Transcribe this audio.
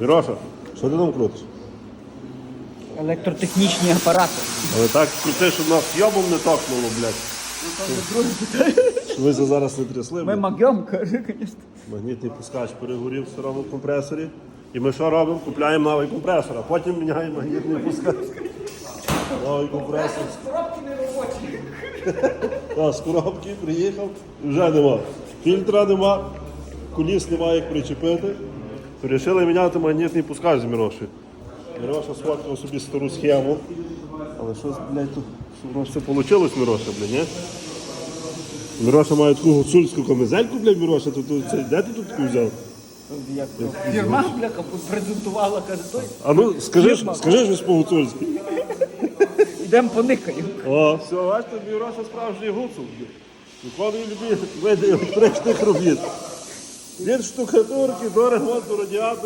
Міроша, що ти там крутиш? Електротехнічні апарати. Але так крути, щоб нас йобом не токнуло, блядь. Щоб ви це зараз не трясли. Ми блядь. каже, звісно. Магнітний пускач перегорів в старому компресорі. І ми що робимо? Купляємо новий компресор, а потім міняємо магнітний пускач. Новий компресор. Коробки не робочі. З коробки приїхав, вже нема. Фільтра нема, коліс немає як причепити. То Рішили міняти магнітний пускач з Мірошею. Міроша сфоткав собі стару схему. Але що, блядь, тут воно це вийшло, Міроша, блядь, ні? Міроша має таку гуцульську камизельку, блядь, Міроша, то, то, це, де ти тут таку взяв? Як то? Фірма, бляха, презентувала, каже, той. А ну, скажи, ж- скажи щось по-гуцульськи. Ідемо поникаємо. О, все, бачите, Міроша справжній гуцул. Виконує любі види електричних робіт. Від штукатурки до ремонту радіатора.